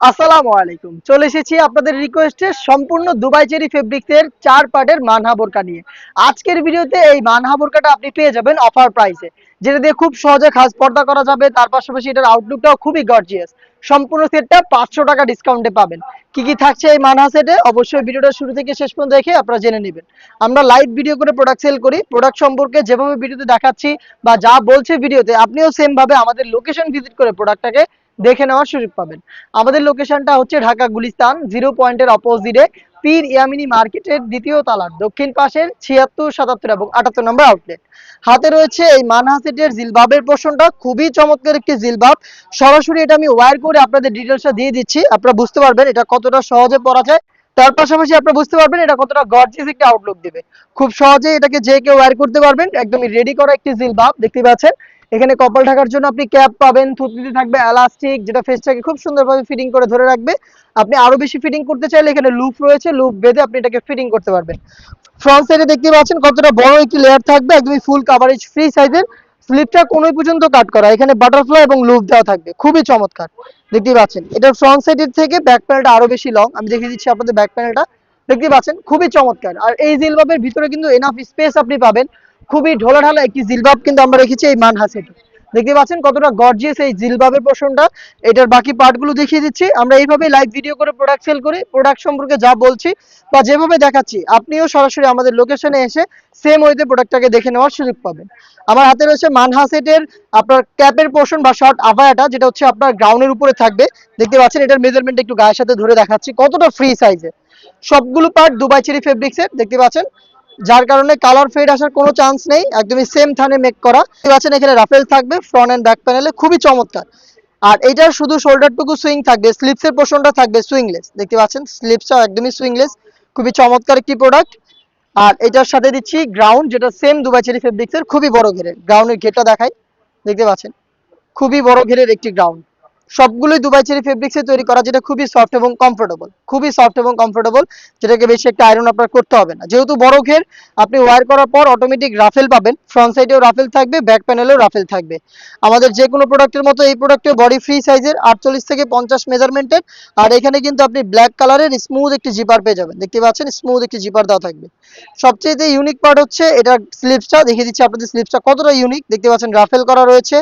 আসসালামু আলাইকুম। চলে এসেছি আপনাদের রিকোয়েস্টে সম্পূর্ণ দুবাই চেরি ফেব্রিক্সের চার পার্টের মানহা বোরকা নিয়ে। আজকের ভিডিওতে এই মানহা বোরকাটা আপনি পেয়ে যাবেন অফার প্রাইসে যেটা দিয়ে খুব সহজে খাস পর্দা করা যাবে, তার পাশাপাশি এটার আউটলুকটাও খুবই গর্জিয়াস সম্পূর্ণ সেটটা পাঁচশো টাকা ডিসকাউন্টে পাবেন। কি কি থাকছে এই মানহা সেটে অবশ্যই ভিডিওটা শুরু থেকে শেষ পর্যন্ত দেখে আপনারা জেনে নেবেন। আমরা লাইভ ভিডিও করে প্রোডাক্ট সেল করি। প্রোডাক্ট সম্পর্কে যেভাবে ভিডিওতে দেখাচ্ছি বা যা বলছে ভিডিওতে আপনিও সেম ভাবে আমাদের লোকেশন ভিজিট করে প্রোডাক্টটাকে দেখে নেওয়ার সুযোগ পাবেন। আমাদের লোকেশনটা হচ্ছে ঢাকা গুলিস্তান জিরো পয়েন্টের অপোজিটে পীর ইয়ামিনী মার্কেটের দ্বিতীয় তলার দক্ষিণ পাশের ছিয়াত্তর, সাতাত্তর এবং আটাত্তর নম্বর আউটলেট হাতে রয়েছে এই মানহা সেটের জিলবাবের পোর্শনটা খুবই চমৎকার একটি জিলবাব। সরাসরি এটা আমি ওয়ার করে আপনাদের ডিটেলসটা দিয়ে দিচ্ছি, আপনারা বুঝতে পারবেন এটা কতটা সহজে পরা যায়। তার পাশাপাশি আপনারা বুঝতে পারবেন এটা কতটা গর্জিয়াস একটা আউটলুক দিবে। খুব সহজে এটাকে যে কেউ ওয়্যার করতে পারবেন, একদমই রেডি করা একটি জিলবাব, দেখতে পাচ্ছেন? এখানে কপাল ঢাকার জন্য আপনি ক্যাপ পাবেন, থুতনিতে থাকবে এলাস্টিক, যেটা ফেসটাকে খুব সুন্দরভাবে ফিটিং করে ধরে রাখবে। আপনি আরও বেশি ফিটিং করতে চাইলে এখানে লুপ রয়েছে লুপ বেঁধে আপনি এটাকে ফিটিং করতে পারবেন। ফ্রন্ট সাইডে দেখতে পাচ্ছেন কতটা বড় একটি লেয়ার থাকবে, একদমই ফুল কাভারেজ ফ্রি সাইজের স্লিপটা কোনো পর্যন্ত কাট করা, এখানে বাটারফ্লাই এবং লুপ দেওয়া থাকবে, খুবই চমৎকার। দেখতে পাচ্ছেন এটা ফ্রন্ট সাইডের থেকে ব্যাক প্যানেলটা আরও বেশি লং আমি দেখিয়ে দিচ্ছি আপনাদের ব্যাক প্যানেলটা দেখতে পাচ্ছেন, খুবই চমৎকার। আর এই জিলবাবের ভিতরে কিন্তু এনাফ স্পেস আপনি পাবেন। খুবই ঢোলাঢালা একটি জিলবাব কিন্তু আমরা রেখেছি এই মানহা সেটে দেখতে পাচ্ছেন কতটা গর্জিয়াস এই জিলবাবের পোর্শনটা এটার বাকি পার্টগুলো দেখিয়ে দিচ্ছি। আমরা এইভাবে লাইভ ভিডিও করে প্রোডাক্ট সেল করি। প্রোডাক্ট সম্পর্কে যা বলছি বা যেভাবে দেখাচ্ছি, আপনিও সরাসরি আমাদের লোকেশনে এসে সেম ওয়েতে প্রোডাক্টটাকে দেখে নেওয়ার সুযোগ পাবেন। আমার হাতে রয়েছে মানহা সেটের আপনার ক্যাপের পোর্শন বা শর্ট আভায়াটা, যেটা হচ্ছে আপনার গ্রাউন্ডের উপরে থাকবে। দেখতে পাচ্ছেন এটার মেজারমেন্ট একটু গায়ের সাথে ধরে দেখাচ্ছি। কতটা ফ্রি সাইজে সবগুলো পার্ট দুবাই চেরি ফেব্রিক্সের দেখতে পাচ্ছেন? যার কারণে কালার ফেড আসার কোনো চান্স নেই, একদমই সেম থানে মেক করা। দেখতে পাচ্ছেন, এখানে রাফেল থাকবে ফ্রন্ট এন্ড ব্যাক প্যানেলে খুবই চমৎকার। আর এটার শুধু শোল্ডারটুকু সুইং থাকবে স্লিপসের পোর্শনটা থাকবে সুইংলেস দেখতে পাচ্ছেন? স্লিপসটাও একদমই সুইংলেস খুবই চমৎকার একটি প্রোডাক্ট আর এটার সাথে দিচ্ছি গ্রাউন্ড যেটা সেম দুবাই চেরি ফেব্রিক্সের খুবই বড় ঘেরের। গ্রাউন্ডের ঘেরটা দেখাই, দেখতে পাচ্ছেন? খুবই বড় ঘেরের একটি গ্রাউন্ড সবগুলোই দুবাই চেরি ফেব্রিক্সে তৈরি করা, যেটা খুবই সফট এবং কমফোর্টেবল খুবই সফট এবং কমফোর্টেবল যেটাকে বেশি একটা আয়রন আপনার করতে হবে না। যেহেতু বড় ঘের, আপনি ওয়্যার করার পর অটোমেটিক রাফেল পাবেন। ফ্রন্ট সাইডেও রাফেল থাকবে ব্যাক প্যানেলেও রাফেল থাকবে। আমাদের যে কোনো প্রোডাক্টের মতো এই প্রোডাক্টের বডি ফ্রি সাইজের আটচল্লিশ থেকে পঞ্চাশ মেজারমেন্টের আর এখানে কিন্তু আপনি ব্ল্যাক কালারের স্মুথ একটি জিপার পেয়ে যাবেন। দেখতে পাচ্ছেন স্মুথ একটি জিপার দেওয়া থাকবে। সবচেয়ে ইউনিক পার্ট হচ্ছে এটার স্লিপসটা দেখিয়ে দিচ্ছি আপনাদের স্লিপসটা কতটা ইউনিক দেখতে পাচ্ছেন রাফেল করা রয়েছে।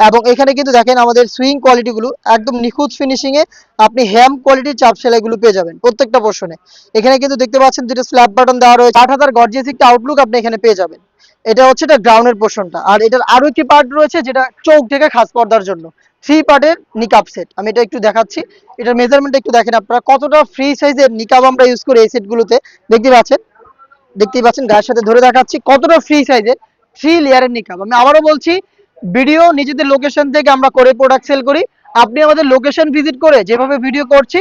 এবং এখানে কিন্তু দেখেন আমাদের সুইং কোয়ালিটিগুলো একদম নিখুঁত ফিনিশিং এ আপনি হ্যাম কোয়ালিটির চাপ সেলাইগুলো পেয়ে যাবেন প্রত্যেকটা পোর্শনে এখানে কিন্তু দেখতে পাচ্ছেন দুটো স্ল্যাব বাটন দেওয়া রয়েছে। আট হাজার গর্জিয়াস একটা আউটলুক আপনি এখানে পেয়ে যাবেন। এটা হচ্ছে এটা গ্রাউন্ডের পোর্শনটা আর এটার আরও একটি পার্ট রয়েছে যেটা চোখ থেকে খাস পর্দার জন্য। থ্রি পার্টের নিকাপ সেট আমি এটা একটু দেখাচ্ছি। এটার মেজারমেন্ট একটু দেখেন আপনারা। কতটা ফ্রি সাইজের নিকাপ আমরা ইউজ করি এই সেটগুলোতে দেখতে পাচ্ছেন? দেখতেই পাচ্ছেন? গায়ের সাথে ধরে দেখাচ্ছি। কতটা ফ্রি সাইজের থ্রি লেয়ারের নিকাপ আমি আবারও বলছি ভিডিও নিজেদের লোকেশন থেকে আমরা করে প্রোডাক্ট সেল করি। আপনি আমাদের লোকেশন ভিজিট করে যেভাবে ভিডিও করছি,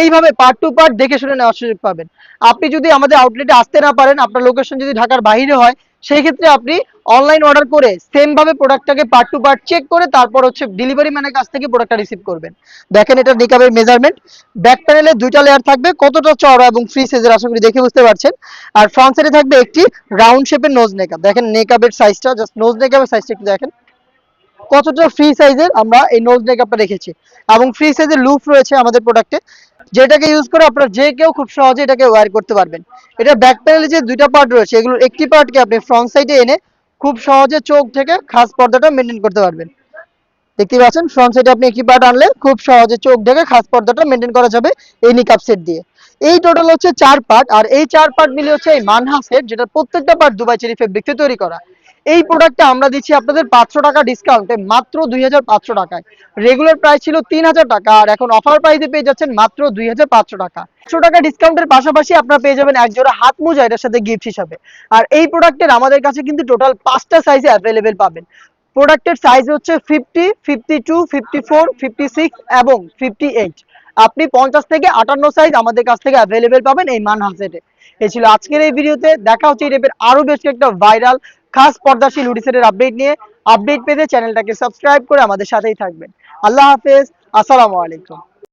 এইভাবে পার্ট টু পার্ট দেখে শুনে নেওয়ার সুযোগ পাবেন। আপনি যদি আমাদের আউটলেটে আসতে না পারেন, আপনার লোকেশন যদি ঢাকার বাইরে হয় সেই ক্ষেত্রে আপনি অনলাইন অর্ডার করে সেম ভাবে প্রোডাক্টটাকে পার্ট টু পার্ট চেক করে তারপর হচ্ছে ডেলিভারি ম্যানের কাছ থেকে প্রোডাক্টটা রিসিভ করবেন। দেখেন এটা নিকাবের মেজারমেন্ট ব্যাক প্যানেলে দুইটা লেয়ার থাকবে, কতটা চড়া এবং ফ্রি সাইজের আশা করি দেখে বুঝতে পারছেন। আর ফ্রন্ট সাইডে থাকবে একটি রাউন্ড শেপের নোজ নেকআপ দেখেন নেকআপের সাইজটা জাস্ট নোজ নেকআপের সাইজটা একটু দেখেন। কতটা ফ্রি সাইজের আমরা এই নোজ মেকআপটা রেখেছি। এবং ফ্রি সাইজের লুপ রয়েছে আমাদের প্রোডাক্টে যেটাকে ইউজ করে আপনারা যে কেউ খুব সহজে এটাকে ওয়্যার করতে পারবেন। এটা ব্যাক প্যানেলে যে দুইটা পার্ট রয়েছে, এগুলোর একটি পার্টকে আপনি ফ্রন্ট সাইডে এনে খুব সহজে চোখ থেকে খাস পর্দাটা মেনটেন করতে পারবেন। দেখতে পাচ্ছেন ফ্রন্ট সাইডে আপনি একটি পার্ট আনলে খুব সহজে চোখ ঢেকে খাস পর্দাটা মেনটেন করা যাবে এই নিকাপ সেট দিয়ে। এই টোটাল হচ্ছে চার পার্ট আর এই চার পার্ট মিলে হচ্ছে এই মানহা সেট যেটা প্রত্যেকটা পার্ট দুবাই চেরি ফেব্রিক্সে তৈরি করা। এই প্রোডাক্টটা আমরা দিচ্ছি আপনাদের পাঁচশো টাকা ডিসকাউন্টে মাত্র দুই হাজার পাঁচশো টাকায়। রেগুলার প্রাইস ছিল তিন হাজার টাকা আর এখন অফার প্রাইসে পেয়ে যাচ্ছেন মাত্র দুই হাজার পাঁচশো টাকা। একশো টাকা ডিসকাউন্টের পাশাপাশি আপনারা পেয়ে যাবেন এক জোড়া হাত মোজা এটার সাথে গিফট হিসাবে। আর এই প্রোডাক্টের আমাদের কাছে কিন্তু টোটাল পাঁচটা সাইজে অ্যাভেলেবেল পাবেন। প্রোডাক্টের সাইজ হচ্ছে fifty fifty two fifty four fifty six এবং ফিফটি এইট আপনি পঞ্চাশ থেকে আটান্ন সাইজ আমাদের কাছ থেকে অ্যাভেলেবেল পাবেন এই মান হাসেটে এই ছিল আজকের এই ভিডিওতে দেখা হচ্ছে এই টাইপের আরও বেশ কয়েকটা ভাইরাল খাস পর্দাশীল হুডিসেটের আপডেট নিয়ে আপডেট পেতে চ্যানেলটাকে সাবস্ক্রাইব করে আমাদের সাথেই থাকবেন। আল্লাহ হাফেজ, আসসালামু আলাইকুম।